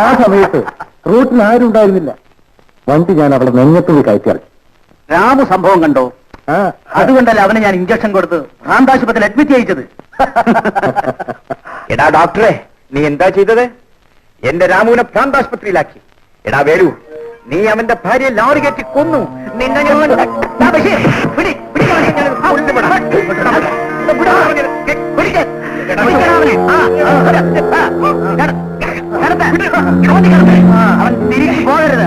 ആ സമയത്ത് റൂട്ടിൽ ആരും ഉണ്ടായിരുന്നില്ല. വണ്ടി ഞാൻ അവളെ നെഞ്ഞത്തുള്ളി കയറ്റിയാൽ. രാമു സംഭവം കണ്ടോ? അതുകൊണ്ടല്ലേ അവന് ഞാൻ ഇഞ്ചക്ഷൻ കൊടുത്ത് ഭ്രാന്താശുപത്രിയിൽ അഡ്മിറ്റ് ചെയ്യിച്ചത്. എടാ ഡോക്ടറെ നീ എന്താ ചെയ്തത്? എന്റെ രാമുവിനെ ഭ്രാന്താശുപത്രിയിലാക്കി. എടാ വേലു നീ അവന്റെ ഭാര്യയെ ലോറി കയറ്റി കൊന്നു. നിന്നെ ഞാൻ அவன் திருப்பி போகிறது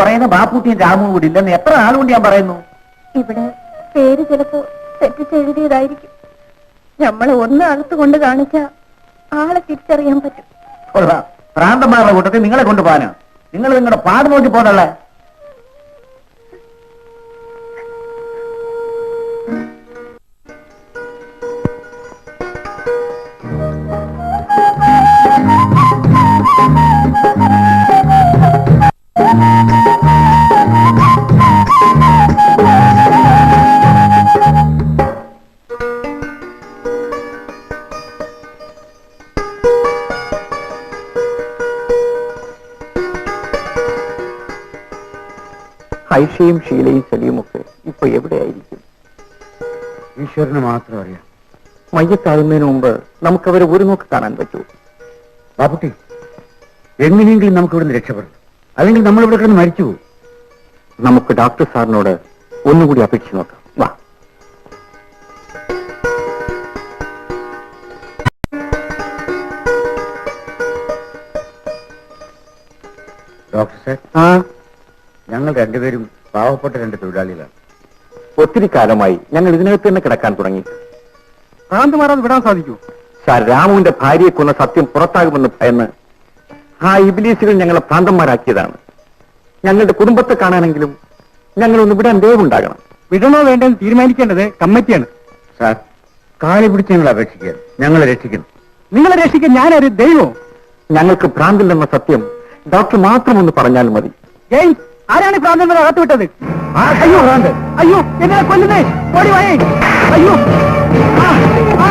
പറയുന്ന ബാപ്പൂട്ടിയും രാമും കൂടി ഇല്ലെന്ന് എത്ര നാളുകൊണ്ട് ഞാൻ പറയുന്നു? ഇവിടെ പേര് ചിലപ്പോ തെറ്റിച്ചെഴുതിയതായിരിക്കും നമ്മളെ ഒന്ന് അകത്ത് കൊണ്ട് കാണിച്ച ആളെ തിരിച്ചറിയാൻ പറ്റും. പ്രാന്തന്മാരുടെ കൂട്ടത്തിൽ നിങ്ങളെ കൊണ്ടുപോകാനാ നിങ്ങൾ നിങ്ങളുടെ പാട് നോക്കി പോന്നല്ലേ? ഐഷയും ഷീലയും സലിയും ഒക്കെ ഇപ്പൊ എവിടെയായിരിക്കും? ഈശ്വരന് മാത്രം അറിയാം. മയ്യത്താകുന്നതിന് മുമ്പ് നമുക്കവരെ ഒരു നോക്ക് കാണാൻ പറ്റൂ. ബാബുട്ടി എങ്ങനെയെങ്കിലും നമുക്ക് ഇവിടുന്ന് രക്ഷപ്പെടണം. അല്ലെങ്കിൽ നമ്മൾ ഇവിടെ കിടന്ന് മരിച്ചു പോകും. നമുക്ക് ഡോക്ടർ സാറിനോട് ഒന്നുകൂടി അപേക്ഷിച്ച് നോക്കാം. വാ. Doctor sir. ആ. ഞങ്ങൾ രണ്ടുപേരും പാവപ്പെട്ട രണ്ട് തൊഴിലാളികളാണ്. ഒത്തിരി കാലമായി ഞങ്ങൾ ഇതിനകത്ത് തന്നെ കിടക്കാൻ തുടങ്ങി. ഭ്രാന്തമാരാത് വിടാൻ സാധിക്കൂ. സാർ രാമുവിന്റെ ഭാര്യയെ കൊന്ന സത്യം പുറത്താകുമെന്ന് ഭയന്ന് ആ ഇബിലീസുകൾ ഞങ്ങളെ ഭ്രാന്തന്മാരാക്കിയതാണ്. ഞങ്ങളുടെ കുടുംബത്തെ കാണാനെങ്കിലും ഞങ്ങളൊന്ന് വിടാൻ ദയവുണ്ടാകണം വിടണോ വേണ്ടെന്ന് തീരുമാനിക്കേണ്ടത് കമ്മിറ്റിയാണ്. സാർ കാലി പിടിച്ച് ഞങ്ങൾ അപേക്ഷിക്കുക ഞങ്ങളെ രക്ഷിക്കുന്നു നിങ്ങളെ രക്ഷിക്കാൻ ഞാനൊരു ദൈവം? ഞങ്ങൾക്ക് ഭ്രാന്തില്ലെന്ന സത്യം ഡോക്ടർ മാത്രം ഒന്ന് പറഞ്ഞാൽ മതി. ജെയിംസ് ആരാണ് ഭ്രാന്തന്മാരെ അകത്ത് വിട്ടത്? അയ്യോ ഭ്രാന്തൻ അയ്യോ എന്നെ കൊല്ലുന്നേ. ഓടി വായേ. അയ്യോ. ആ, ആ.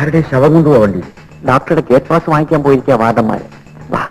ആരുടെ ശവം കൊണ്ടുപോകാൻ വേണ്ടി ഡോക്ടറുടെ ഗേറ്റ് പാസ് വാങ്ങിക്കാൻ പോയിരിക്കുക വാർഡന്മാര് വാ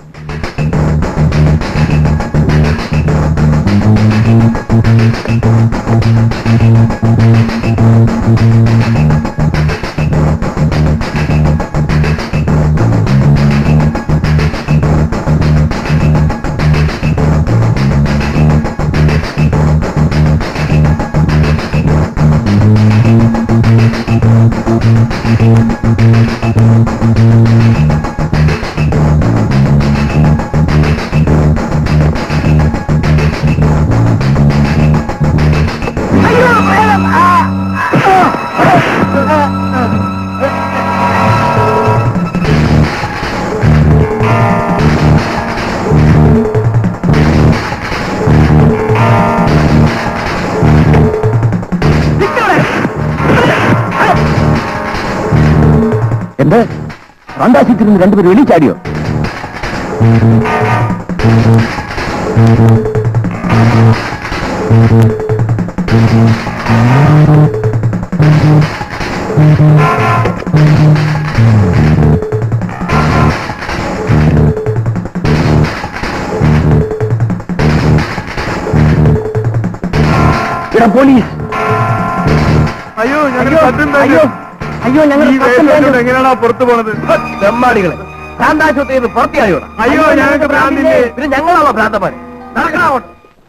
എന്ത് രണ്ടാശത്തിരുന്ന് രണ്ടുപേരും എണീച്ചാടിയോ ഇടാ പോലീസ് അയ്യോ അയ്യോ അയ്യോ അയ്യോ ഞങ്ങൾ എങ്ങനെയാണോ പുറത്തു പോണത്? തെമ്മാടികളെ ഭ്രാന്താശുപത്രിയിൽ നിന്ന് പുറത്തിയായോടാ. അയ്യോ, ഞങ്ങൾക്ക് ഭ്രാന്തില്ലേ? പിന്നെ ഞങ്ങളാണോ ഭ്രാന്തമാര് നടക്കണോട്ട്